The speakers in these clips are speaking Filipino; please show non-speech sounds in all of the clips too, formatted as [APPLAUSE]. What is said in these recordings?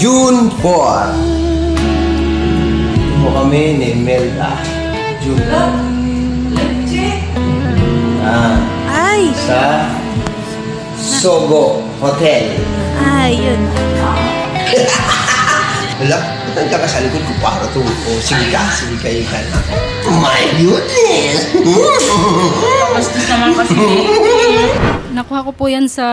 June 4. Ito kami ni Imelda. June 4. Ah, Ay, sa Sogo Hotel. ay, yun. [LAUGHS] Wala, ba't ka sa likod ko para to? O, sige ka, sige kayo ka na. My goodness! Bastos naman kasi. Nakuha ko po yan sa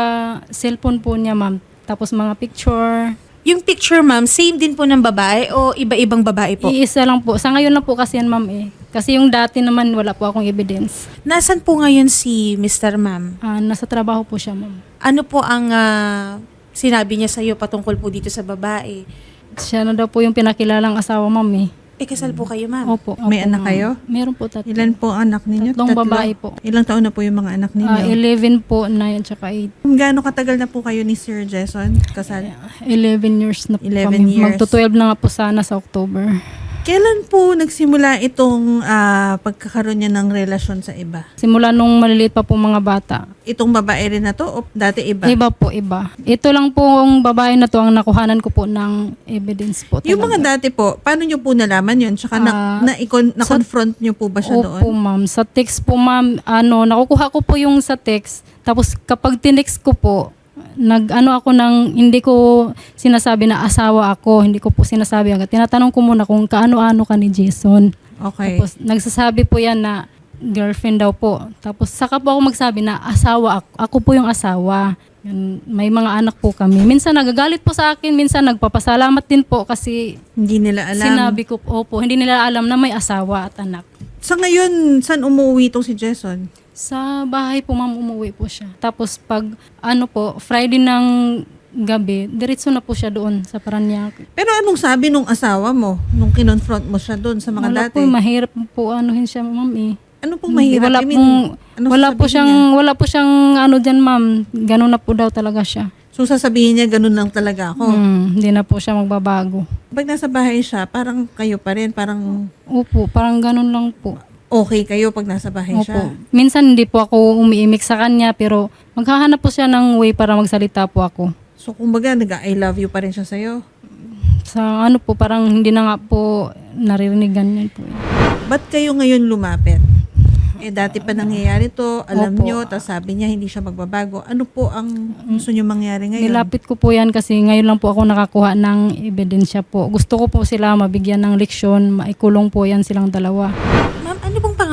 cellphone po niya, ma'am. Tapos mga picture. Yung picture, ma'am, same din po ng babae o iba-ibang babae po? Iisa lang po. Sa ngayon lang po kasi yan, ma'am eh. Kasi yung dati naman wala po akong evidence. Nasaan po ngayon si Mr. Ma'am? Ah, nasa trabaho po siya, ma'am. Ano po ang ah, sinabi niya sa iyo patungkol po dito sa babae? Siya na daw po yung pinakilalang asawa, ma'am eh. Eh, kasal po kayo, ma'am. Opo. May opo, anak ma'am. kayo? Meron po tatlo. Ilan po ang anak ninyo? Tatlong babae po. Ilang taon na po yung mga anak ninyo? Ah, 11 po, 9 tsaka 8. Gaano katagal na po kayo ni Sir Jason kasal? 11 years na po 11 kami. years. Magto-12 na nga po sana sa October. Kailan po nagsimula itong ah, pagkakaroon niya ng relasyon sa iba? Simula nung maliliit pa po mga bata. Itong babae rin na to o dati iba? Iba po, iba. Ito lang po ang babae na to ang nakuhanan ko po ng evidence po. Yung mga talaga. dati po, paano niyo po nalaman yun? Tsaka na, Ah, na, na-confront niyo po ba siya Opo, doon? ma'am. Sa text po, ma'am, ano, nakukuha ko po yung sa text. Tapos kapag tinext ko po, nag-ano ako ng, hindi ko sinasabi na asawa ako. Hindi ko po sinasabi agad. Tinatanong ko muna kung kaano-ano ka ni Jason. Okay. Tapos nagsasabi po yan na girlfriend daw po. Tapos saka po ako magsabi na asawa ako. Ako po yung asawa. Yun, May mga anak po kami. Minsan nagagalit po sa akin, minsan nagpapasalamat din po kasi Hindi nila alam. sinabi ko, opo, hindi nila alam na may asawa at anak. Sa ngayon, saan umuwi itong si Jason? Sa bahay po, ma'am, umuwi po siya. Tapos pag, ano po, Friday ng gabi, diretso na po siya doon sa Paranaque. Pero anong sabi nung asawa mo nung kinonfront mo siya doon sa mga Wala dati? po, mahirap po anuhin siya, ma'am eh. ano pong mahirap? Wala I mean, pong, anong wala po siyang, niya? wala po siyang ano dyan, ma'am. Ganun na po daw talaga siya. So sasabihin niya, ganun lang talaga ako. Hmm, hindi na po siya magbabago. Pag nasa bahay siya, parang kayo pa rin, parang Opo, parang ganun lang po. Okay kayo pag nasa bahay siya. Opo. Minsan hindi po ako umiimik sa kanya, pero maghahanap po siya ng way para magsalita po ako. So kumbaga, nag-I love you pa rin siya sa'yo. Sa ano po, parang hindi na nga po naririnig ganyan po. Ba't kayo ngayon lumapit? Eh dati pa nangyayari to, alam Opo. nyo, tapos sabi niya hindi siya magbabago. Ano po ang gusto nyo mangyari ngayon? Nilapit ko po yan kasi ngayon lang po ako nakakuha ng ebidensya po. Gusto ko po sila mabigyan ng leksyon, maikulong po yan silang dalawa.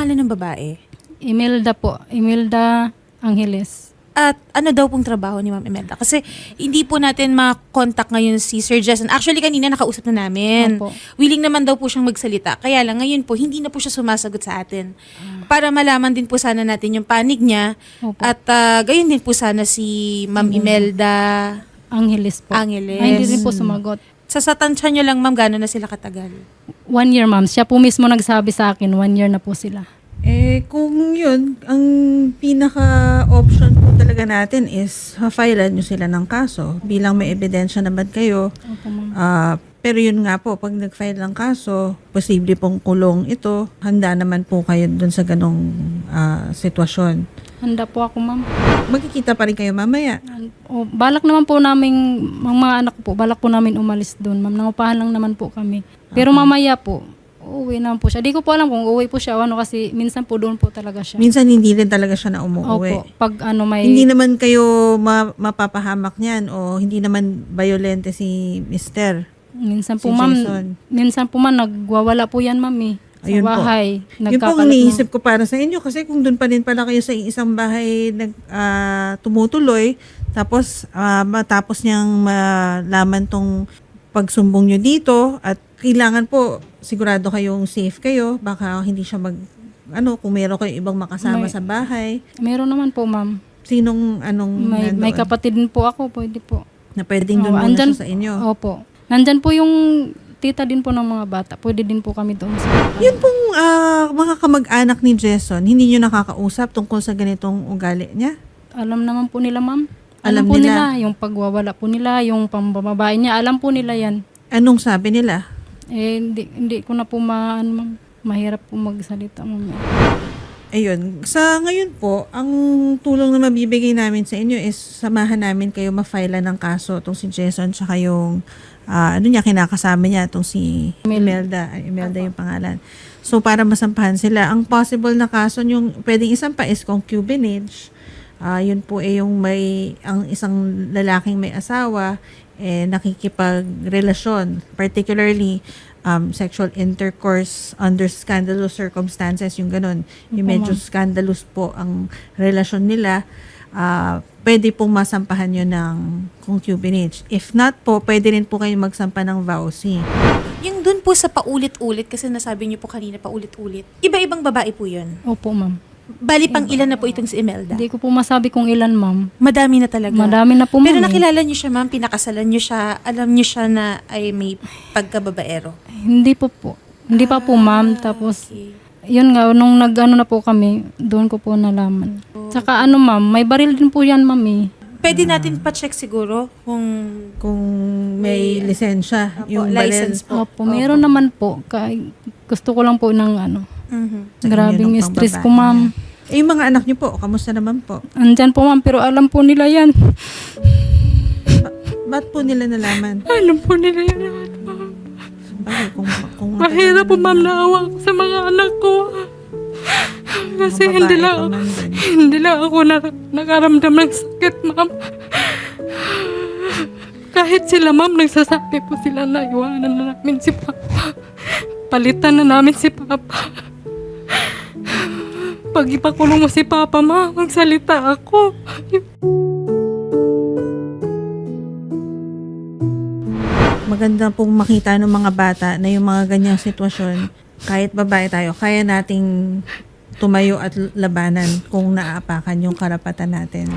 Pangalan ng babae? Imelda po, Imelda Angeles. At ano daw pong trabaho ni Ma'am Imelda? Kasi hindi po natin ma-contact ngayon si Sir Jason. Actually, kanina nakausap na namin. Opo. Willing naman daw po siyang magsalita. Kaya lang ngayon po, hindi na po siya sumasagot sa atin. Para malaman din po sana natin yung panig niya. Opo. At ah, gayon din po sana si Ma'am Imelda. Angeles po. Angeles. Ay, hindi rin po sumagot. Sa satansya niyo lang, Ma'am, gano'n na sila katagal? One year, ma'am. Siya po mismo nagsabi sa akin, one year na po sila. Eh, kung yun, ang pinaka-option po talaga natin is filean nyo sila ng kaso. Bilang may ebidensya naman kayo. Opo, ma'am. Ah, pero yun nga po, pag nag-file ng kaso, posible pong kulong ito. Handa naman po kayo dun sa ganong ah, sitwasyon. Handa po ako, ma'am. Magkikita pa rin kayo mamaya. O, balak naman po namin, mga, mga anak po, balak po namin umalis doon, ma'am. Nangupahan lang naman po kami. Pero mamaya po, uuwi naman po siya. Di ko po alam kung uuwi po siya o ano kasi minsan po doon po talaga siya. Minsan hindi rin talaga siya na umuwi. Opo. Pag ano may... Hindi naman kayo ma- mapapahamak niyan o hindi naman violente si Mister. minsan po, si ma'am. Jason. Minsan po, ma'am, nagwawala po yan, ma'am, eh. Sa Ayun po. bahay. Yun po ang iniisip ko para sa inyo kasi kung doon pa rin pala kayo sa isang bahay nag, ah, tumutuloy tapos ah, matapos niyang malaman tong pagsumbong nyo dito at kailangan po sigurado kayong safe kayo baka hindi siya mag ano kung meron kayo ibang makasama May- sa bahay Meron naman po, ma'am. sinong anong May, may nandoon? kapatid din po ako, pwede po. na pwedeng doon Oo, muna andyan- sa inyo Opo. Nandyan po yung tita din po ng mga bata. Pwede din po kami doon sa yun pong ah, mga kamag-anak ni Jason hindi nyo nakakausap tungkol sa ganitong ugali niya Alam naman po nila, ma'am. Alam Alam, po nila. nila. Yung pagwawala po nila, yung pambababae niya. Alam po nila yan. anong sabi nila Eh, hindi, hindi ko na po ma, ano, ma'am. Mahirap po magsalita, ma'am. Ayun, sa ngayon po, ang tulong na mabibigay namin sa inyo is samahan namin kayo ma-file ng kaso itong si Jason tsaka yung ah, ano niya, kinakasama niya itong si Imelda. Ay, Imelda yung pangalan. So, para masampahan sila. Ang possible na kaso yung pwedeng isampa is concubinage. Ah, yun po eh yung may, ang isang lalaking may asawa, eh, nakikipagrelasyon, particularly um, sexual intercourse under scandalous circumstances, yung ganun. Yung medyo scandalous po ang relasyon nila, ah, pwede pong masampahan yun ng concubinage. If not po, pwede rin po kayo magsampa ng vowsy. Yung dun po sa paulit-ulit, kasi nasabi niyo po kanina paulit-ulit, iba-ibang babae po yun. Opo, ma'am. Bali pang ilan na po itong si Imelda? Hindi ko po masabi kung ilan, ma'am. Madami na talaga. Madami na po, Pero ma'am. eh. nakilala niyo siya, ma'am, pinakasalan niyo siya, alam niyo siya na ay may pagkababaero. Hindi po po. Hindi pa po, ma'am. Tapos, Okay. yun nga, nung nag-ano na po kami, doon ko po nalaman. Tsaka ano, ma'am, may baril din po yan, ma'am eh. Pwede natin pa-check siguro kung Kung may lisensya, Opo, yung license baril. po. Opo, meron naman po. Kay, gusto ko lang po ng ano. Mhm. Sa Grabing stress ko, pangbabae ma'am. Eh, yung mga anak niyo po, kamusta naman po? Andyan po, ma'am, pero alam po nila yan. Ba't po nila nalaman? Alam po nila yan lahat, ma'am. Bakit? Kung, kung Mahirap po, ma'am, naawa ko sa mga anak ko. Kasi hindi lang, man hindi lang ako na, nakaramdam ng sakit, ma'am. Kahit sila, ma'am, nagsasabi po sila na iwanan na namin si Papa. Palitan na namin si Papa. Pag ipakulong mo si Papa, ma, magsalita ako. maganda pong makita ng mga bata na yung mga ganyang sitwasyon, kahit babae tayo, kaya nating tumayo at labanan kung naaapakan yung karapatan natin.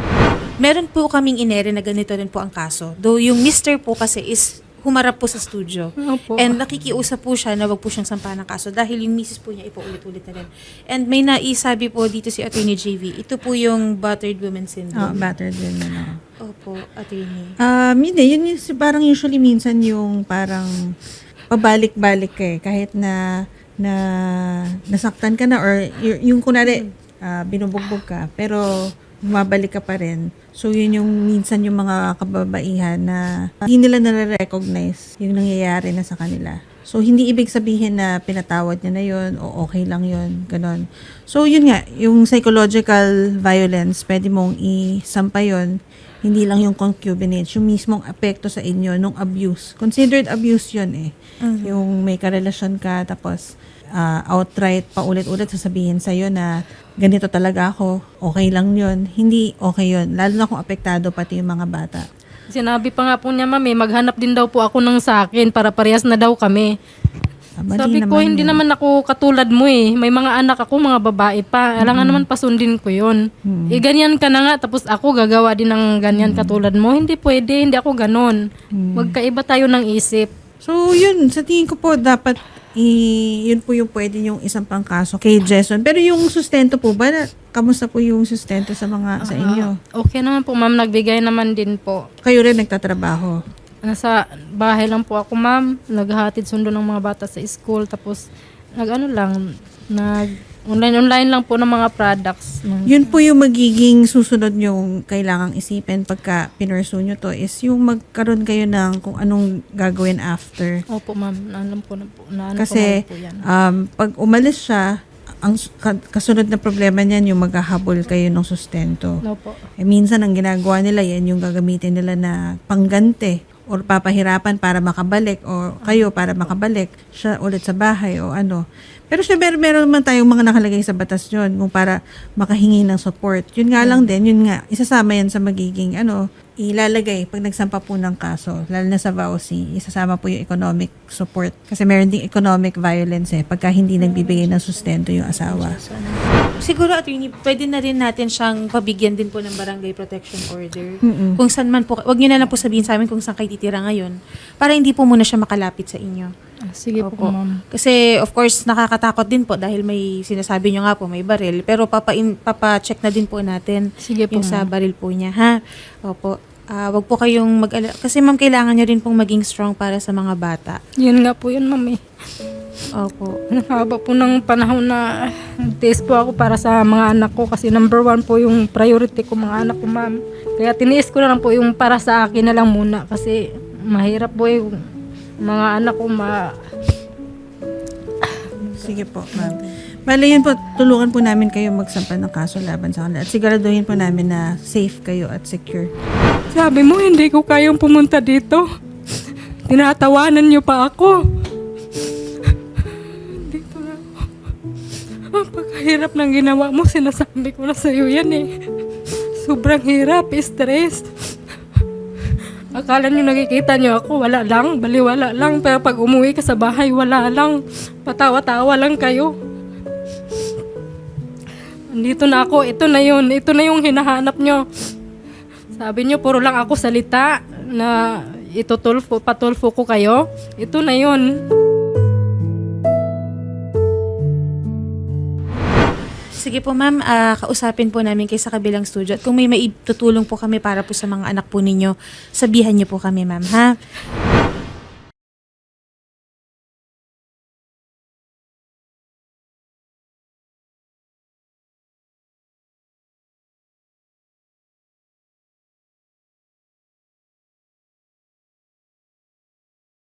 Meron po kaming inere na ganito rin po ang kaso. Though yung mister po kasi is humarap po sa studio. Opo. And nakikiusap po siya na wag po siyang sampahan ng kaso dahil yung misis po niya ipaulit-ulit na rin. And may naisabi po dito si Attorney JV, ito po yung battered woman Oh, syndrome. battered din ano. Opo, Attorney. Um, yun eh, yun yung si- parang usually minsan yung parang pabalik-balik eh. Kahit na na nasaktan ka na or y- yung kunwari ah, binubugbog ka pero bumabalik ka pa rin. So yun yung minsan yung mga kababaihan na hindi nila nare-recognize yung nangyayari na sa kanila. So hindi ibig sabihin na pinatawad niya na yun o okay lang yun, ganon. So yun nga, yung psychological violence, pwede mong isampa yun hindi lang yung concubinage, yung mismong apekto sa inyo nung abuse. Considered abuse yun eh. Yung may karelasyon ka, tapos ah, outright, paulit-ulit sasabihin sa'yo na ganito talaga ako, okay lang yun. Hindi okay yun. Lalo na kung apektado pati yung mga bata. Sinabi pa nga po niya, ma'am, eh, maghanap din daw po ako ng sa akin para parehas na daw kami. Ah, mali Sabi ko, hindi yun. naman ako katulad mo eh. May mga anak ako, mga babae pa. Alangan naman pasundin ko yun. Eh, ganyan ka na nga, tapos ako gagawa din ng ganyan katulad mo. Hindi pwede, hindi ako ganon. Magkaiba tayo ng isip. So, yun. Sa tingin ko po, dapat i, yun po yung pwede yung isang pang kaso kay Jason. Pero yung sustento po ba, na- kamusta po yung sustento sa mga sa inyo? Ah, okay naman po, ma'am. Nagbigay naman din po. Kayo rin nagtatrabaho. Nasa bahay lang po ako, ma'am. Naghahatid sundo ng mga bata sa school. Tapos, nag-ano lang, nag online-online lang po ng mga products. Yun po yung magiging susunod yung kailangang isipin pagka pinursu nyo to is yung magkaroon kayo ng kung anong gagawin after. Opo, ma'am. Alam po na po. Na, ano Kasi po, po yan. um, pag umalis siya, ang su- ka- kasunod na problema niyan yung maghahabol kayo ng sustento. Opo. Eh, minsan ang ginagawa nila yan yung gagamitin nila na panggante or papahirapan para makabalik o kayo para makabalik siya ulit sa bahay o ano. Pero syempre meron naman tayong mga nakalagay sa batas yun kung para makahingi ng support. Yun nga lang din, yun nga, isasama yan sa magiging ano, ilalagay pag nagsampa po ng kaso, lalo na sa VAUSI, isasama po yung economic support. Kasi meron ding economic violence eh, pagka hindi nagbibigay ng sustento yung asawa. Siguro, attorney, pwede na rin natin siyang pabigyan din po ng barangay protection order. Mm-mm. Kung saan man po, wag niyo na lang po sabihin sa amin kung saan kayo titira ngayon para hindi po muna siya makalapit sa inyo. Ah, Sige po, Opo. ma'am. Kasi of course nakakatakot din po dahil may sinasabi nyo nga po may baril pero papa papa-check na din po natin Sige po, yung sa ma'am. baril po niya ha. Opo. Ah, wag po kayong mag kasi ma'am kailangan niyo rin pong maging strong para sa mga bata. Yun nga po yun, ma'am eh. Opo. Ang haba po ng panahon na test po ako para sa mga anak ko kasi number one po yung priority ko mga anak ko ma'am. Kaya tiniis ko na lang po yung para sa akin na lang muna kasi mahirap po yung mga anak ko ma... Sige po, ma'am. Bale yun po, tulungan po namin kayo magsampa ng kaso laban sa kanila at siguraduhin po namin na safe kayo at secure. Sabi mo hindi ko kayang pumunta dito. Tinatawanan niyo pa ako. Pagkahirap ng ginawa mo, sinasabi ko na sa'yo yan eh. Sobrang hirap, stress. Akala niyo nakikita niyo ako, wala lang, baliwala lang. Pero pag umuwi ka sa bahay, wala lang. Patawa-tawa lang kayo. Andito na ako, ito na yun. Ito na yung hinahanap niyo. Sabi niyo, puro lang ako salita na itutulfo, patulfo ko kayo. Ito na yun. Sige po ma'am, ah, kausapin po namin kayo sa kabilang studio. At kung may maitutulong po kami para po sa mga anak po ninyo, sabihan niyo po kami ma'am ha.